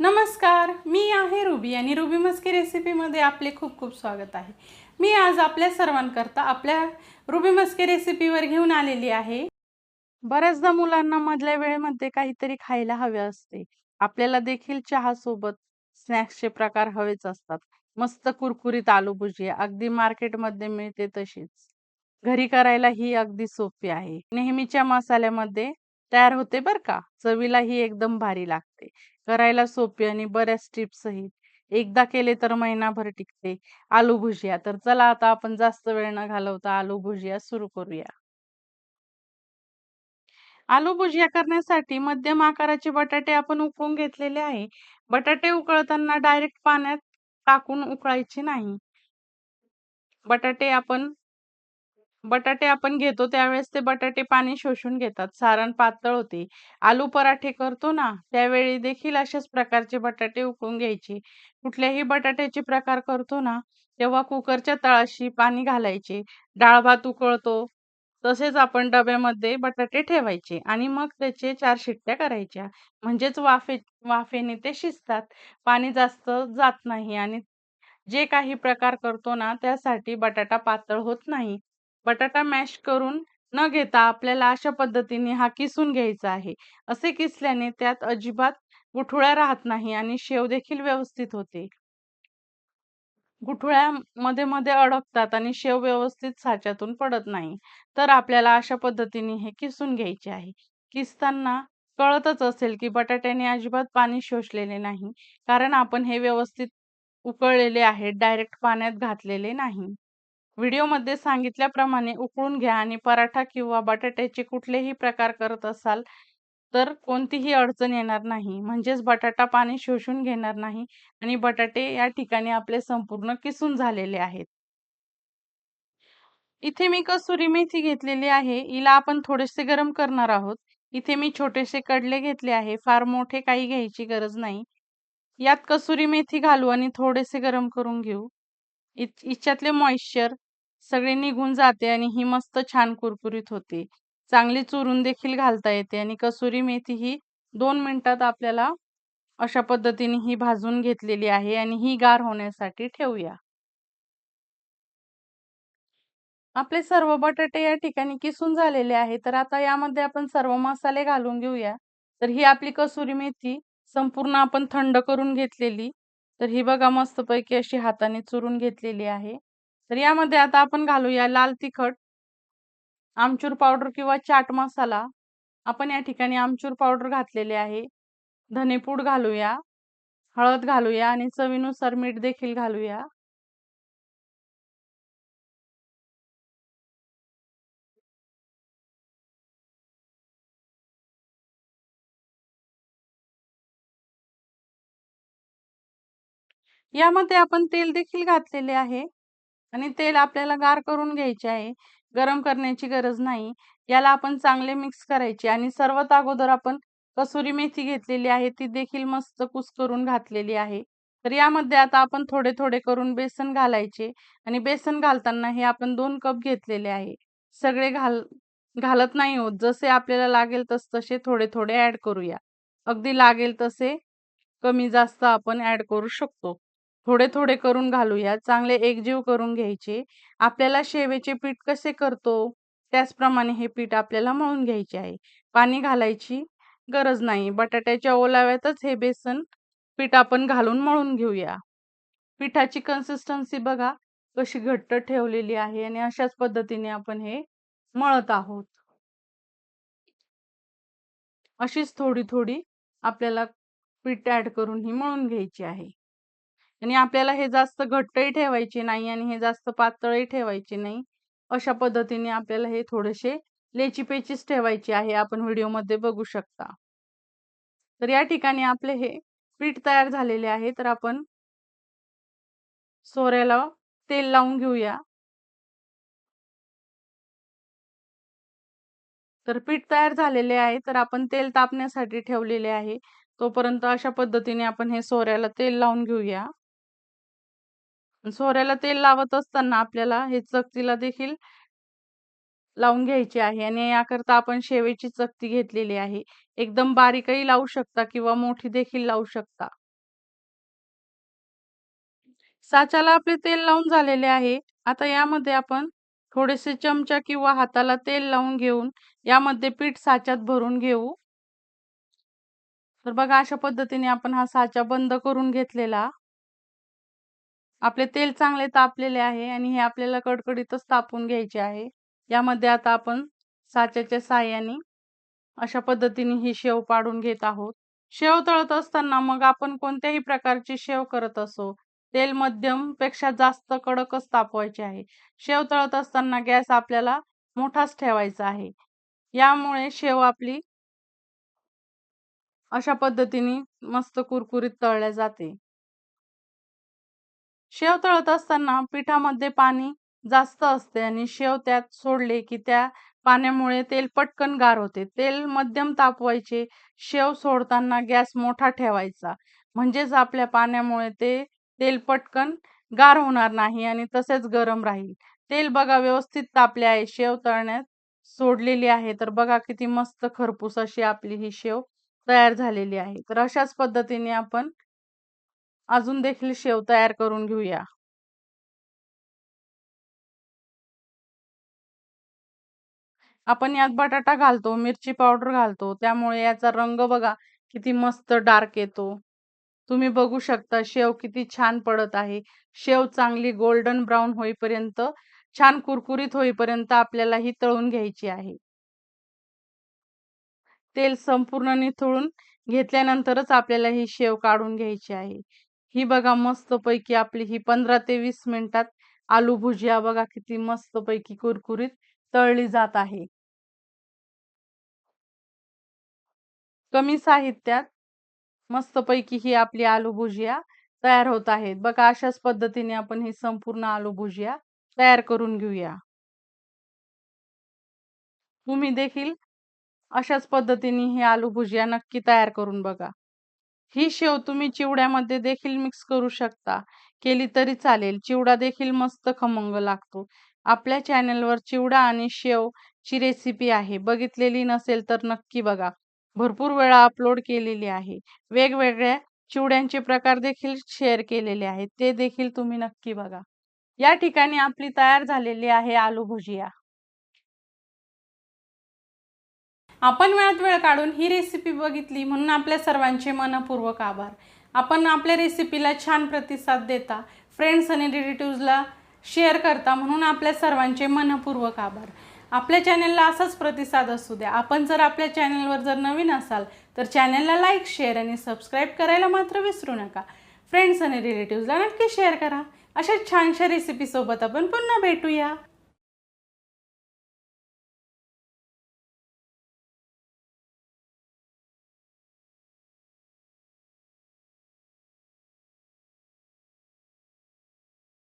नमस्कार मी आहे रुबी आणि रुबी मस्की रेसिपीमध्ये आपले खूप खूप स्वागत आहे. मी आज आपल्या सर्वांकरता आपल्या रुबी मस्की रेसिपीवर घेऊन आलेली आहे. बऱ्याचदा मुलांना मधल्या वेळेमध्ये काहीतरी खायला हवे असते. आपल्याला देखील चहा सोबत स्नॅक्सचे प्रकार हवेच असतात. मस्त कुरकुरीत आलू भुजिया अगदी मार्केटमध्ये मिळते तशीच. घरी करायला ही अगदी सोपी आहे. नेहमीच्या मसाल्यामध्ये तयार होते बर का? चवीला ही एकदम भारी लागते. करायला सोपी आणि बऱ्याच टिप्स आहेत. एकदा केले तर महिनाभर टिकते. आलू भुजिया. तर चला आता आपण जास्त वेळ न घालवता आलू भुजिया सुरू करूया. आलू भुजिया करण्यासाठी मध्यम आकाराचे बटाटे आपण उकळून घेतलेले आहे. बटाटे उकळताना डायरेक्ट पाण्यात टाकून उकळायचे नाही. बटाटे आपण बटाटे आपण घेतो त्यावेळेस ते बटाटे पाणी शोषून घेतात. सारण पातळ होते. आलू पराठे करतो ना त्यावेळी देखील अशाच प्रकारचे बटाटे उकळून घ्यायचे. कुठल्याही बटाट्याचे प्रकार करतो ना तेव्हा कुकरच्या तळाशी पाणी घालायचे. डाळ भात उकळतो. तसेच आपण डब्यामध्ये बटाटे ठेवायचे आणि मग त्याचे चार शिट्ट्या करायच्या. म्हणजेच वाफे वाफेने ते शिजतात. पाणी जास्त जात नाही आणि जे काही प्रकार करतो ना त्यासाठी बटाटा पातळ होत नाही. बटाटा मॅश करून न घेता आपल्याला अशा पद्धतीने हा किसून घ्यायचा आहे. असे किसल्याने त्यात अजिबात गुठुळ्या राहत नाही आणि शेव देखील व्यवस्थित होते. गुठुळ्या मध्ये मध्ये अडकतात आणि शेव व्यवस्थित साच्यातून पडत नाही. तर आपल्याला अशा पद्धतीने हे किसून घ्यायचे आहे. किसताना कळतच असेल की बटाट्याने अजिबात पाणी शोषलेले नाही. कारण आपण हे व्यवस्थित उकळलेले आहे. डायरेक्ट पाण्यात घातलेले नाही. व्हिडिओमध्ये सांगितल्याप्रमाणे उकळून घ्या आणि पराठा किंवा बटाट्याचे कुठलेही प्रकार करत असाल तर कोणतीही अडचण येणार नाही. म्हणजेच बटाटा पाणी शोषून घेणार नाही आणि बटाटे या ठिकाणी आपले संपूर्ण किसून झालेले आहेत. इथे मी कसुरी मेथी घेतलेली आहे. हिला आपण थोडेसे गरम करणार आहोत. इथे मी छोटेसे कडले घेतले आहे. फार मोठे काही घ्यायची गरज नाही. यात कसुरी मेथी घालू आणि थोडेसे गरम करून घेऊ. इच्छातले मॉइश्चर सगळे निघून जाते आणि ही मस्त छान कुरकुरीत होते. चांगली चुरून देखील घालता येते आणि कसुरी मेथी ही दोन मिनिटात आपल्याला अशा पद्धतीने ही भाजून घेतलेली आहे आणि ही गार होण्यासाठी ठेवूया. आपले सर्व बटाटे या ठिकाणी किसून झालेले आहे तर आता यामध्ये आपण सर्व मसाले घालून घेऊया. तर ही आपली कसुरी मेथी संपूर्ण आपण थंड करून घेतलेली. तर ही बघा मस्तपैकी अशी हाताने चुरून घेतलेली आहे. तर यामध्ये आता आपण घालूया लाल तिखट आमचूर पावडर किंवा चाट मसाला. आपण या ठिकाणी आमचूर पावडर घातलेले आहे. धनेपूड घालूया हळद घालूया आणि चवीनुसार मीठ देखील घालूया. यामध्ये आपण तेल देखील घातलेले आहे. आणि तेल आपल्याला गार करून घ्यायचे आहे. गरम करण्याची गरज नाही. याला आपण चांगले मिक्स करायचे आणि सर्वात अगोदर आपण कसुरी मेथी घेतलेली आहे ती देखील मस्त कुस करून घातलेली आहे. तर यामध्ये आता आपण थोडे थोडे करून बेसन घालायचे आणि बेसन घालताना हे आपण दोन कप घेतलेले आहे. सगळे घाल घालत नाही होत जसे आपल्याला लागेल तस तसे थोडे थोडे ऍड करूया. अगदी लागेल तसे कमी जास्त आपण ऍड करू शकतो. थोडे थोडे करून घालूया चांगले एकजीव करून घ्यायचे. आपल्याला शेवेचे पीठ कसे करतो? त्याचप्रमाणे हे पीठ आपल्याला मळून घ्यायचे आहे. पाणी घालायची गरज नाही. बटाट्याच्या ओलाव्यातच हे बेसन पीठ आपण घालून मळून घेऊया. पिठाची कन्सिस्टन्सी बघा कशी घट्ट ठेवलेली आहे आणि अशाच पद्धतीने आपण हे मळत आहोत. अशीच थोडी थोडी आपल्याला पीठ ऍड करून ही मळून घ्यायची आहे. आणि आपल्याला हे जास्त घट्टही ठेवायचे नाही आणि हे जास्त पातळही ठेवायचे नाही. अशा पद्धतीने आपल्याला हे थोडेसे लेची पेचीस ठेवायचे आहे. आपण व्हिडिओमध्ये बघू शकता. तर या ठिकाणी आपले हे पीठ तयार झालेले आहे. तर आपण सोऱ्याला तेल लावून घेऊया. तर पीठ तयार झालेले आहे. तर आपण तेल तापण्यासाठी ठेवलेले आहे. तोपर्यंत अशा पद्धतीने आपण हे सोऱ्याला तेल लावून घेऊया. सोऱ्याला तेल लावत असताना आपल्याला हे चकतीला देखील लावून घ्यायची आहे आणि याकरता आपण शेवेची चकती घेतलेली आहे. एकदम बारीकही लावू शकता किंवा मोठी देखील लावू शकता. साच्याला आपले तेल लावून झालेले आहे. आता यामध्ये आपण थोडेसे चमचा किंवा हाताला तेल लावून घेऊन यामध्ये पीठ साच्यात भरून घेऊ. तर बघा अशा पद्धतीने आपण हा साचा बंद करून घेतलेला. आपले तेल चांगले तापलेले आहे आणि हे आपल्याला कडकडीतच तापून घ्यायचे आहे. यामध्ये आता आपण साच्याच्या साह्याने अशा पद्धतीने ही शेव पाडून घेत आहोत. शेव तळत असताना मग आपण कोणत्याही प्रकारची शेव करत असो तेल मध्यमपेक्षा जास्त कडकच तापवायचे आहे. शेव तळत असताना गॅस आपल्याला मोठाच ठेवायचा आहे. यामुळे शेव आपली अशा पद्धतीने मस्त कुरकुरीत तळल्या जाते. शेव तळत असताना पिठामध्ये पाणी जास्त असते आणि शेव त्यात सोडले की त्या पाण्यामुळे तेल पटकन गार होते. तेल मध्यम तापवायचे. शेव सोडताना गॅस मोठा ठेवायचा. म्हणजेच आपल्या पाण्यामुळे ते तेल पटकन गार होणार नाही आणि तसेच गरम राहील. तेल बघा व्यवस्थित तापले आहे. शेव तळण्यात सोडलेली आहे. तर बघा किती मस्त खरपूस अशी आपली ही शेव तयार झालेली आहे. तर अशाच पद्धतीने आपण अजून देखील शेव तयार करून घेऊया. आपण यात बटाटा घालतो मिरची पावडर घालतो त्यामुळे याचा रंग बघा किती मस्त डार्क येतो. तुम्ही बघू शकता शेव किती छान पडत आहे. शेव चांगली गोल्डन ब्राऊन होईपर्यंत छान कुरकुरीत होईपर्यंत आपल्याला ही तळून घ्यायची आहे. तेल संपूर्ण निथळून घेतल्यानंतरच आपल्याला ही शेव काढून घ्यायची आहे. ही बघा मस्त पैकी आपली ही पंधरा ते वीस मिनिटात आलू भुजिया बघा किती मस्त पैकी कुरकुरीत तळली जात आहे. कमी साहित्यात मस्त पैकी ही आपली आलू भुजिया तयार होत आहेत. बघा अशाच पद्धतीने आपण ही संपूर्ण आलू भुजिया तयार करून घेऊया. तुम्ही देखील अशाच पद्धतीने ही आलू भुजिया नक्की तयार करून बघा. ही शेव तुम्ही चिवड्यामध्ये देखील मिक्स करू शकता. केली तरी चालेल. चिवडा देखील मस्त खमंग लागतो. आपल्या चॅनलवर चिवडा आणि शेव ची रेसिपी आहे. बघितलेली नसेल तर नक्की बघा. भरपूर वेळा अपलोड केलेली आहे. वेगवेगळ्या चिवड्यांचे प्रकार देखील शेअर केलेले आहेत. ते देखील तुम्ही नक्की बघा. या ठिकाणी आपली तयार झालेली आहे आलू भुजिया. आपण वेळात वेळ काढून ही रेसिपी बघितली म्हणून आपल्या सर्वांचे मनपूर्वक आभार. आपण आपल्या रेसिपीला छान प्रतिसाद देता फ्रेंड्स आणि रिलेटिव्हजला शेअर करता म्हणून आपल्या सर्वांचे मनपूर्वक आभार. आपल्या चॅनलला असाच प्रतिसाद असू द्या. आपण जर आपल्या चॅनलवर जर नवीन असाल तर चॅनलला लाईक शेअर आणि सबस्क्राईब करायला मात्र विसरू नका. फ्रेंड्स आणि रिलेटिव्हजला नक्की शेअर करा. अशा छानशा रेसिपीसोबत आपण पुन्हा भेटूया.